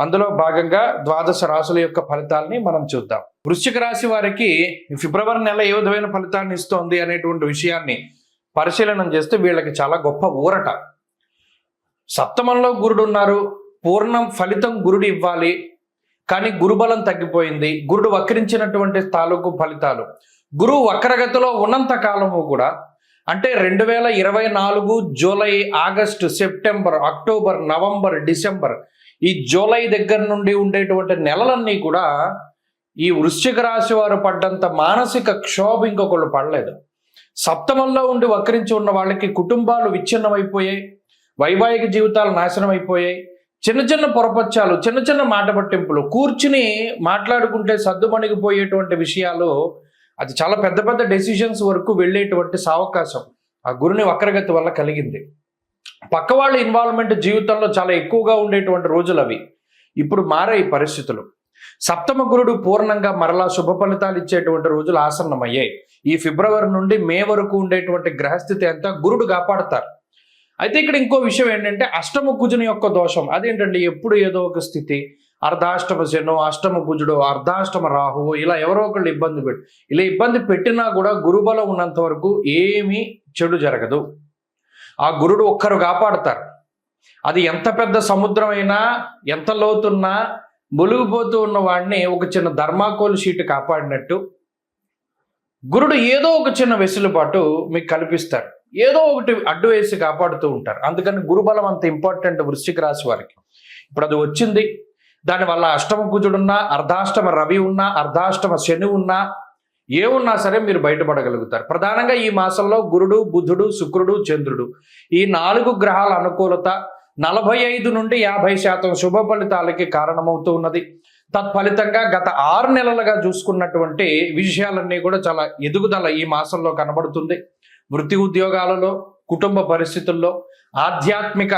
అందులో భాగంగా ద్వాదశ రాశుల యొక్క ఫలితాలని మనం చూద్దాం. వృశ్చిక రాశి వారికి ఫిబ్రవరి నెల ఏ విధమైన ఫలితాన్ని ఇస్తోంది అనేటువంటి విషయాన్ని పరిశీలనం చేస్తే వీళ్ళకి చాలా గొప్ప ఊరట. సప్తమంలో గురుడు ఉన్నారు. పూర్ణం ఫలితం గురుడు ఇవ్వాలి. కానీ గురుబలం తగ్గిపోయింది. గురుడు వక్రించినటువంటి తాలూకు ఫలితాలు. గురువు వక్రగతిలో ఉన్నంత కాలము కూడా అంటే రెండు వేల ఇరవై నాలుగు July August September October November December ఈ జూలై దగ్గర నుండి ఉండేటువంటి నెలలన్నీ కూడా ఈ వృశ్చిక రాశి వారు పడ్డంత మానసిక క్షోభ ఇంకొకళ్ళు పడలేదు. సప్తమంలో ఉండి వక్రించి ఉన్న వాళ్ళకి కుటుంబాలు విచ్ఛిన్నమైపోయాయి. వైవాహిక జీవితాలు నాశనం అయిపోయాయి చిన్న చిన్న పొరపచ్చాలు చిన్న చిన్న మాట పట్టింపులు కూర్చుని మాట్లాడుకుంటే సర్దుమణిగిపోయేటువంటి విషయాలు అది చాలా పెద్ద పెద్ద డెసిషన్స్ వరకు వెళ్ళేటువంటి సావకాశం ఆ గురుని వక్రగతి వల్ల కలిగింది. పక్క వాళ్ళ ఇన్వాల్వ్మెంట్ జీవితంలో చాలా ఎక్కువగా ఉండేటువంటి రోజులు అవి. ఇప్పుడు మారాయి పరిస్థితులు. సప్తమ గురుడు పూర్ణంగా మరలా శుభ ఫలితాలు ఇచ్చేటువంటి రోజులు ఆసన్నమయ్యాయి. ఈ ఫిబ్రవరి నుండి మే వరకు ఉండేటువంటి గ్రహస్థితి అంతా గురుడు కాపాడతారు. అయితే ఇక్కడ ఇంకో విషయం ఏంటంటే అష్టమ కుజుని యొక్క దోషం. అదేంటండి? ఎప్పుడు ఏదో ఒక స్థితి. అర్ధాష్టమ శను అష్టమ కుజుడు అర్ధాష్టమ రాహువు ఇలా ఎవరో ఒకళ్ళు ఇబ్బంది పెట్టు ఇలా ఇబ్బంది పెట్టినా కూడా గురుబలం ఉన్నంత వరకు ఏమీ చెడు జరగదు. ఆ గురుడు ఒక్కరు కాపాడతారు. అది ఎంత పెద్ద సముద్రం అయినా ఎంత లోతున్నా మునిగిపోతూ ఉన్న వాడిని ఒక చిన్న ధర్మాకోల్ షీట్ కాపాడినట్టు గురుడు ఏదో ఒక చిన్న వెసులుబాటు మీకు కల్పిస్తారు ఏదో ఒకటి అడ్డు వేసి కాపాడుతూ ఉంటారు. అందుకని గురుబలం అంత ఇంపార్టెంట్ వృశ్చిక రాశి వారికి. ఇప్పుడు అది వచ్చింది. దానివల్ల అష్టమ కుజుడున్నా అర్ధాష్టమ రవి ఉన్నా అర్ధాష్టమ శని ఉన్నా ఏమున్నా సరే మీరు బయటపడగలుగుతారు. ప్రధానంగా ఈ మాసంలో గురుడు బుధుడు శుక్రుడు చంద్రుడు. ఈ నాలుగు గ్రహాల అనుకూలత నలభై ఐదు నుండి యాభై శాతం శుభ ఫలితాలకి కారణమవుతూ ఉన్నది. తత్ఫలితంగా గత ఆరు నెలలుగా చూసుకున్నటువంటి విషయాలన్నీ కూడా చాలా ఎదుగుదల ఈ మాసంలో కనబడుతుంది. వృత్తి ఉద్యోగాలలో కుటుంబ పరిస్థితుల్లో ఆధ్యాత్మిక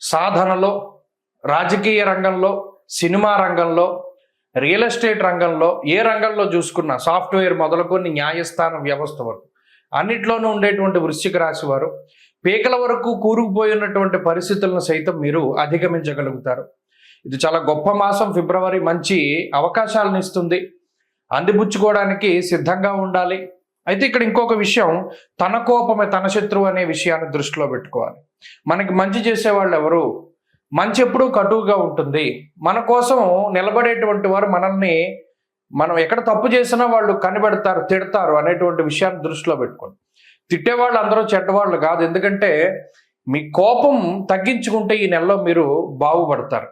సాధనలో రాజకీయ రంగంలో సినిమా రంగంలో రియల్ ఎస్టేట్ రంగంలో ఏ రంగంలో చూసుకున్నా సాఫ్ట్వేర్ మొదలుకొని న్యాయస్థానం వ్యవస్థ వరకు. అన్నిట్లోనూ ఉండేటువంటి వృశ్చిక రాశి వారు పీకల వరకు కూరుకుపోయి ఉన్నటువంటి పరిస్థితులను సైతం మీరు అధిగమించగలుగుతారు. ఇది చాలా గొప్ప మాసం ఫిబ్రవరి మంచి అవకాశాలను ఇస్తుంది. అందిపుచ్చుకోవడానికి సిద్ధంగా ఉండాలి. అయితే ఇక్కడ ఇంకొక విషయం తన కోపమే తన శత్రువు అనే విషయాన్ని దృష్టిలో పెట్టుకోవాలి. మనకి మంచి చేసేవాళ్ళు ఎవరు? మంచి ఎప్పుడూ కటువుగా ఉంటుంది. మన కోసం నిలబడేటువంటి వారు మనల్ని మనం ఎక్కడ తప్పు చేసినా వాళ్ళు కనిపెడతారు తిడతారు అనేటువంటి విషయాన్ని దృష్టిలో పెట్టుకోండి. తిట్టేవాళ్ళు అందరూ చెడ్డవాళ్ళు కాదు. ఎందుకంటే మీ కోపం తగ్గించుకుంటే ఈ నెలలో మీరు బాగుపడతారు.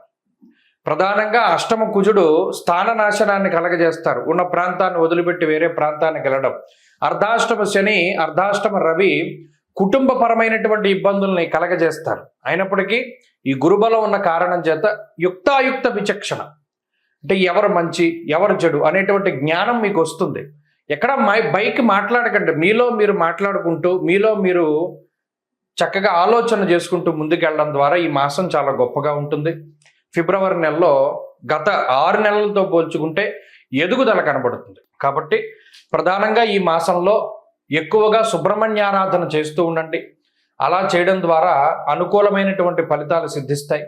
ప్రధానంగా అష్టమ కుజుడు స్థాన నాశనాన్ని కలగజేస్తారు. ఉన్న ప్రాంతాన్ని వదిలిపెట్టి వేరే ప్రాంతానికి వెళ్ళడం. అర్ధాష్టమ శని అర్ధాష్టమ రవి కుటుంబపరమైనటువంటి ఇబ్బందుల్ని కలగజేస్తారు. అయినప్పటికీ ఈ గురుబలం ఉన్న కారణం చేత యుక్తాయుక్త విచక్షణ. అంటే ఎవరు మంచి ఎవరు చెడు అనేటువంటి జ్ఞానం మీకు వస్తుంది. ఎక్కడ మై బైక్ మాట్లాడకండి. మీలో మీరు మాట్లాడుకుంటూ మీలో మీరు చక్కగా ఆలోచన చేసుకుంటూ ముందుకెళ్ళడం ద్వారా ఈ మాసం చాలా గొప్పగా ఉంటుంది. ఫిబ్రవరి నెలలో గత ఆరు నెలలతో పోల్చుకుంటే ఎదుగుదల కనబడుతుంది. కాబట్టి ప్రధానంగా ఈ మాసంలో ఎక్కువగా సుబ్రహ్మణ్యారాధన చేస్తూ ఉండండి. అలా చేయడం ద్వారా అనుకూలమైనటువంటి ఫలితాలు సిద్ధిస్తాయి.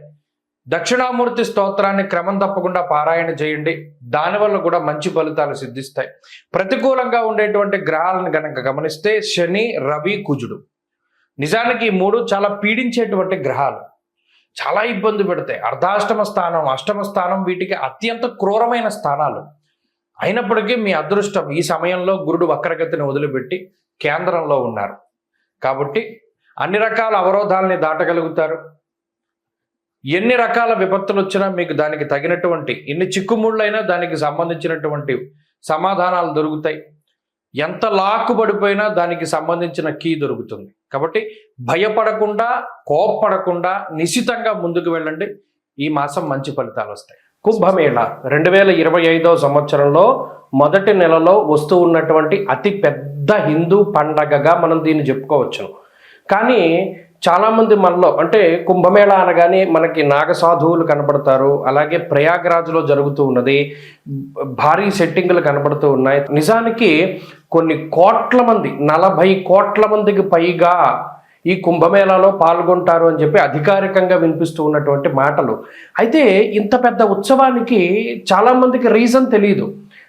దక్షిణామూర్తి స్తోత్రాన్ని క్రమం తప్పకుండా పారాయణ చేయండి. దానివల్ల కూడా మంచి ఫలితాలు సిద్ధిస్తాయి. ప్రతికూలంగా ఉండేటువంటి గ్రహాలను గనక గమనిస్తే శని రవి కుజుడు. నిజానికి ఈ మూడు చాలా పీడించేటువంటి గ్రహాలు. చాలా ఇబ్బంది పెడతాయి. అర్ధాష్టమ స్థానం అష్టమ స్థానం వీటికి అత్యంత క్రూరమైన స్థానాలు. అయినప్పటికీ మీ అదృష్టం ఈ సమయంలో గురుడు వక్రగతిని వదిలిపెట్టి కేంద్రంలో ఉన్నారు. కాబట్టి అన్ని రకాల అవరోధాలని దాటగలుగుతారు. ఎన్ని రకాల విపత్తులు వచ్చినా మీకు దానికి తగినటువంటి ఎన్ని చిక్కుముళ్ళైనా దానికి సంబంధించినటువంటి సమాధానాలు దొరుకుతాయి. ఎంత లాక్కుబడిపోయినా దానికి సంబంధించిన కీ దొరుకుతుంది. కాబట్టి భయపడకుండా కోప్పడకుండా నిశితంగా ముందుకు వెళ్ళండి. ఈ మాసం మంచి ఫలితాలు వస్తాయి. కుంభమేళ రెండు వేల ఇరవై ఐదో సంవత్సరంలో మొదటి నెలలో వస్తూ ఉన్నటువంటి అతి పెద్ద హిందూ పండగగా మనం దీన్ని చెప్పుకోవచ్చును. కానీ చాలామంది మనలో అంటే కుంభమేళ అనగానే మనకి నాగసాధువులు కనబడతారు అలాగే ప్రయాగ్రాజ్లో జరుగుతూ ఉన్నది భారీ సెట్టింగులు కనబడుతూ ఉన్నాయి. నిజానికి కొన్ని కోట్ల మంది నలభై కోట్ల మందికి పైగా ఈ కుంభమేళాలో పాల్గొంటారు అని చెప్పి అధికారికంగా వినిపిస్తూ ఉన్నటువంటి మాటలు. అయితే ఇంత పెద్ద ఉత్సవానికి చాలామందికి రీజన్ తెలియదు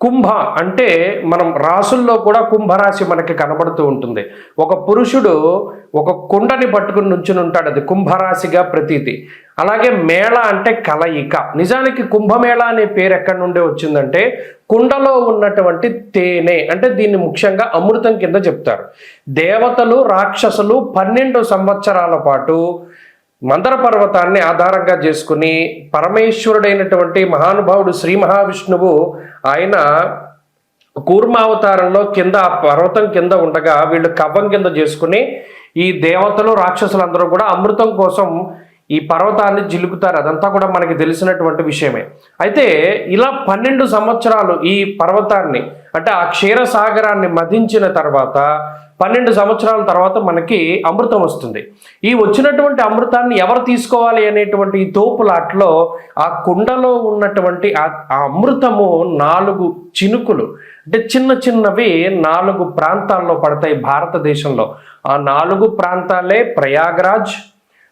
కుంభ అంటే మనం రాసుల్లో కూడా కుంభరాశి మనకి కనబడుతూ ఉంటుంది. ఒక పురుషుడు ఒక కుండని పట్టుకుని నుంచుని ఉంటాడు. అది కుంభరాశిగా ప్రతీతి. అలాగే మేళ అంటే కలయిక. నిజానికి కుంభమేళ అనే పేరు ఎక్కడి నుండి వచ్చిందంటే కుండలో ఉన్నటువంటి తేనె అంటే దీన్ని ముఖ్యంగా అమృతం కింద చెప్తారు. దేవతలు రాక్షసులు పన్నెండు సంవత్సరాల పాటు మందర పర్వతాన్ని ఆధారంగా చేసుకుని పరమేశ్వరుడైనటువంటి మహానుభావుడు శ్రీ మహావిష్ణువు ఆయన కూర్మావతారంలో కింద పర్వతం కింద ఉండగా వీళ్ళు కవ్వం కింద చేసుకుని ఈ దేవతలు రాక్షసులందరూ కూడా అమృతం కోసం ఈ పర్వతాన్ని జిలుకుతారు అదంతా కూడా మనకి తెలిసినటువంటి విషయమే. అయితే ఇలా పన్నెండు సంవత్సరాలు ఈ పర్వతాన్ని అంటే ఆ క్షీరసాగరాన్ని మదించిన తర్వాత పన్నెండు సంవత్సరాల తర్వాత మనకి అమృతం వస్తుంది. ఈ వచ్చినటువంటి అమృతాన్ని ఎవరు తీసుకోవాలి అనేటువంటి ఈ తోపులాట్లో ఆ కుండలో ఉన్నటువంటి ఆ ఆ అమృతము నాలుగు చినుకులు అంటే చిన్న చిన్నవి నాలుగు ప్రాంతాల్లో పడతాయి భారతదేశంలో. ఆ నాలుగు ప్రాంతాలే ప్రయాగ్రాజ్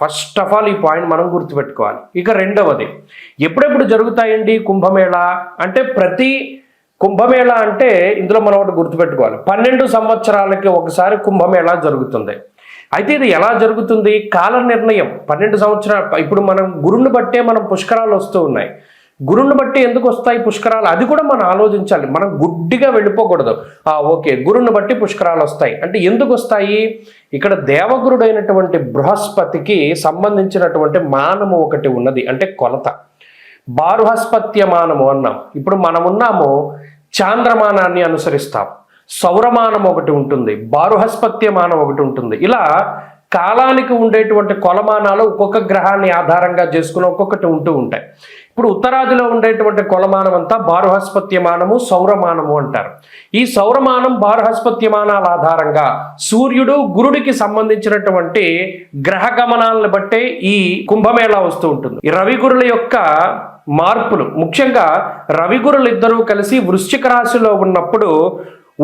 ఫస్ట్ ఆఫ్ ఆల్ ఈ పాయింట్ మనం గుర్తుపెట్టుకోవాలి. ఇక రెండవది ఎప్పుడెప్పుడు జరుగుతాయండి కుంభమేళ? అంటే ప్రతి కుంభమేళ అంటే ఇందులో మనం ఒకటి గుర్తుపెట్టుకోవాలి. పన్నెండు సంవత్సరాలకి ఒకసారి కుంభమేళ జరుగుతుంది. అయితే ఇది ఎలా జరుగుతుంది? కాల నిర్ణయం. పన్నెండు సంవత్సరాలు ఇప్పుడు మనం గురుని బట్టే మనం పుష్కరాలు వస్తూ ఉన్నాయి. గురుని బట్టి ఎందుకు వస్తాయి పుష్కరాలు? అది కూడా మనం ఆలోచించాలి. మనం గుడ్డిగా వెళ్ళిపోకూడదు. ఓకే గురుని బట్టి పుష్కరాలు వస్తాయి. అంటే ఎందుకు వస్తాయి? ఇక్కడ దేవగురుడైనటువంటి బృహస్పతికి సంబంధించినటువంటి మానము ఒకటి ఉన్నది అంటే కొలత. బారుహస్పత్య మానము అన్నాం. ఇప్పుడు మనం ఉన్నాము చాంద్రమానాన్ని అనుసరిస్తాం. సౌరమానం ఒకటి ఉంటుంది బారుహస్పత్యమానం ఒకటి ఉంటుంది. ఇలా కాలానికి ఉండేటువంటి కొలమానాలు ఒక్కొక్క గ్రహాన్ని ఆధారంగా చేసుకుని ఒక్కొక్కటి ఉంటూ ఉంటాయి. ఇప్పుడు ఉత్తరాదిలో ఉండేటువంటి కొలమానం అంతా బారుహస్పత్యమానము సౌరమానము అంటారు. ఈ సౌరమానం బారుహస్పత్యమానాల ఆధారంగా సూర్యుడు గురుడికి సంబంధించినటువంటి గ్రహ గమనాలను బట్టే ఈ కుంభమేళా వస్తూ ఉంటుంది. ఈ రవి గురుల యొక్క మార్పులు ముఖ్యంగా రవి గురులు ఇద్దరూ కలిసి వృశ్చిక రాశిలో ఉన్నప్పుడు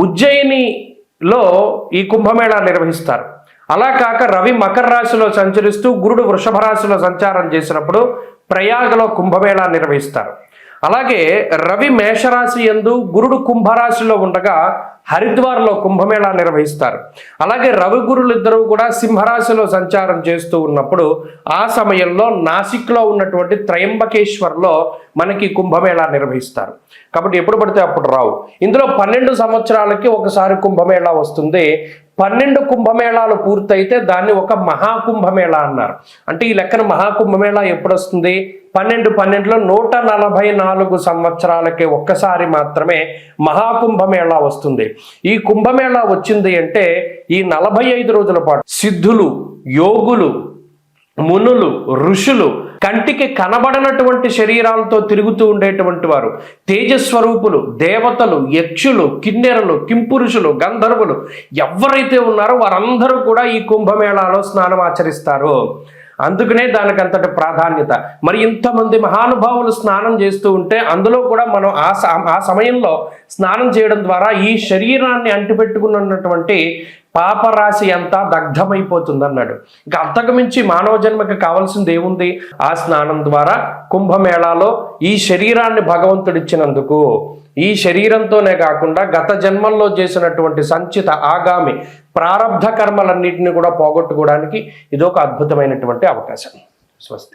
ఉజ్జయినిలో ఈ కుంభమేళా నిర్వహిస్తారు. అలా కాక రవి మకర రాశిలో సంచరిస్తూ గురుడు వృషభ రాశిలో సంచారం చేసినప్పుడు ప్రయాగలో కుంభమేళా నిర్వహిస్తారు. అలాగే రవి మేషరాశి ఎందు గురుడు కుంభరాశిలో ఉండగా హరిద్వార్లో కుంభమేళా నిర్వహిస్తారు. అలాగే రవి గురులు కూడా సింహరాశిలో సంచారం చేస్తూ ఉన్నప్పుడు ఆ సమయంలో నాసిక్లో ఉన్నటువంటి త్రయంబకేశ్వర్లో మనకి కుంభమేళా నిర్వహిస్తారు. కాబట్టి ఎప్పుడు పడితే అప్పుడు రావు. ఇందులో పన్నెండు సంవత్సరాలకి ఒకసారి కుంభమేళా వస్తుంది. పన్నెండు కుంభమేళాలు పూర్తయితే దాన్ని ఒక మహాకుంభమేళా అన్నారు. అంటే ఈ లెక్కన మహాకుంభమేళా ఎప్పుడు వస్తుంది పన్నెండు పన్నెండులో నూట నలభై నాలుగు సంవత్సరాలకి ఒక్కసారి మాత్రమే మహాకుంభమేళా వస్తుంది. ఈ కుంభమేళా వచ్చింది అంటే ఈ నలభై ఐదు రోజుల పాటు సిద్ధులు యోగులు మునులు ఋషులు కంటికి కనబడనటువంటి శరీరాలతో తిరుగుతూ ఉండేటువంటి వారు. తేజస్వరూపులు దేవతలు యక్షులు కిన్నెరలు కింపురుషులు గంధర్వులు ఎవరైతే ఉన్నారో వారందరూ కూడా ఈ కుంభమేళాలో స్నానం ఆచరిస్తారు. అందుకనే దానికి అంతటి ప్రాధాన్యత. మరి ఇంతమంది మహానుభావులు స్నానం చేస్తూ ఉంటే అందులో కూడా మనం ఆ ఆ సమయంలో స్నానం చేయడం ద్వారా ఈ శరీరాన్ని అంటిపెట్టుకున్నటువంటి పాపరాశి అంతా దగ్ధమైపోతుంది అన్నాడు ఇంకా అంతకుమించి మానవ జన్మకి కావాల్సింది ఏముంది? ఆ స్నానం ద్వారా కుంభమేళాలో ఈ శరీరాన్ని భగవంతుడిచ్చినందుకు ఈ శరీరంతోనే కాకుండా గత జన్మల్లో చేసినటువంటి సంచిత ఆగామి ప్రారంధ కర్మలన్నింటినీ కూడా పోగొట్టుకోవడానికి ఇదొక అద్భుతమైనటువంటి అవకాశం. స్వస్తి.